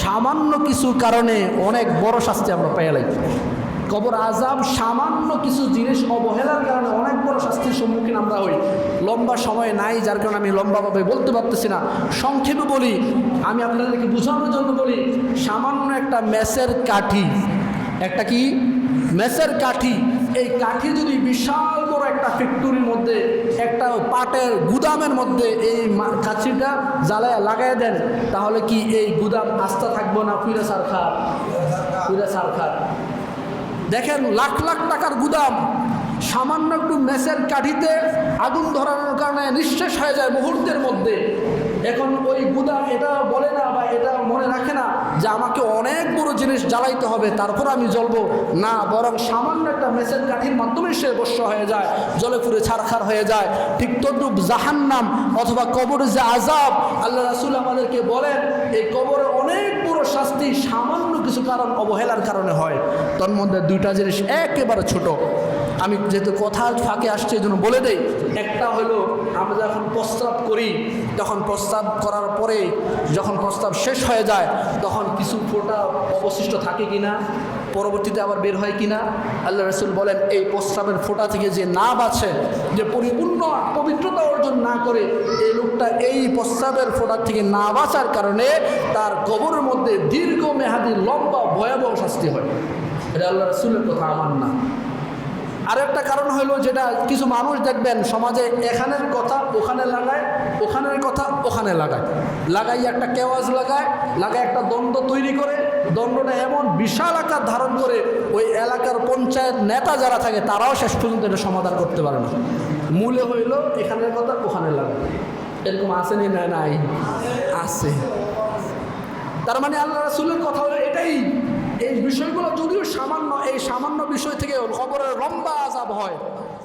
সামান্য কিছু কারণে অনেক বড় শাস্তি আমরা পেয়ে লাগি কবর আজাব সামান্য কিছু জিনিস অবহেলার কারণে অনেক বড় শাস্তির সম্মুখীন আমরা হই। লম্বা সময় নাই, যার কারণে আমি লম্বাভাবে বলতে পারতেছি না। সংক্ষেপে বলি, আমি আপনাদেরকে বোঝানোর জন্য বলি, সামান্য একটা মেসের কাঠি, একটা কি? মেসের কাঠি। এই কাঠি যদি বিশাল বড় একটা ফ্যাক্টরির মধ্যে পাটের গুদামের মধ্যে এই কাছিটা জ্বালায় লাগাই দেন, তাহলে কি এই গুদাম আস্থা থাকব না ফিরে সার খার? ফিরে সার দেখেন লাখ লাখ টাকার গুদাম, সামান্য একটু মেসের কাঠিতে আগুন ধরানোর কারণে নিঃশেষ হয়ে যায় মুহূর্তের মধ্যে। এখন ওই গুদাম, এটা বলে না বা এটা মনে রাখে না যে আমাকে অনেক বড় জিনিস জ্বালাইতে হবে, তারপর আমি জ্বলবো। না, বরং সামান্য একটা মেসেজ কাঠির মাধ্যমে সে বস্য হয়ে যায়, জলে পুরে ছারখার হয়ে যায়। ঠিক তদ্রুপ জাহান্নাম অথবা কবরের যে আজাব আল্লাহ রাসুল আমাদেরকে বলেন, এই কবরে অনেক বড় শাস্তি সামান্য কিছু কারণ অবহেলার কারণে হয়। তার মধ্যে দুইটা জিনিস একেবারে ছোট। আমি যেহেতু কথা ফাঁকে আসছে এই জন্য বলে দেই। একটা হলো, আমরা যখন প্রস্তাব করি, তখন প্রস্তাব করার পরে যখন প্রস্তাব শেষ হয়ে যায়, তখন কিছু ফোটা অবশিষ্ট থাকে কিনা, পরবর্তীতে আবার বের হয় কিনা, আল্লাহ রসুল বলেন, এই প্রস্তাবের ফোঁটা থেকে যে না বাঁচে যে পরিপূর্ণ পবিত্রতা অর্জন না করে এই লোকটা এই প্রস্তাবের ফোঁটা থেকে না বাঁচার কারণে তার কবরের মধ্যে দীর্ঘ মেয়াদি লম্বা ভয়াবহ শাস্তি হয়। এটা আল্লাহ রসুলের কথা আমার না। আরেকটা কারণ হলো যেটা কিছু মানুষ দেখবেন, সমাজে এখানের কথা ওখানে লাগায়, ওখানের কথা ওখানে লাগায়। লাগাই একটা কেওয়াজ লাগায় লাগায় একটা দ্বন্দ্ব তৈরি করে। দ্বন্দ্বটা এমন বিশাল আকার ধারণ করে ওই এলাকার পঞ্চায়েত নেতা যারা থাকে, তারাও শেষ পর্যন্ত এটা সমাধান করতে পারে না। মূলে হইল এখানের কথা ওখানে লাগায়। এরকম আসেনি না? নাই। আছে। তার মানে আল্লাহ রাসুলের কথা হলো এটাই। এই বিষয়গুলো সামান্য বিষয় থেকে কবরের লম্বা আজাব হয়।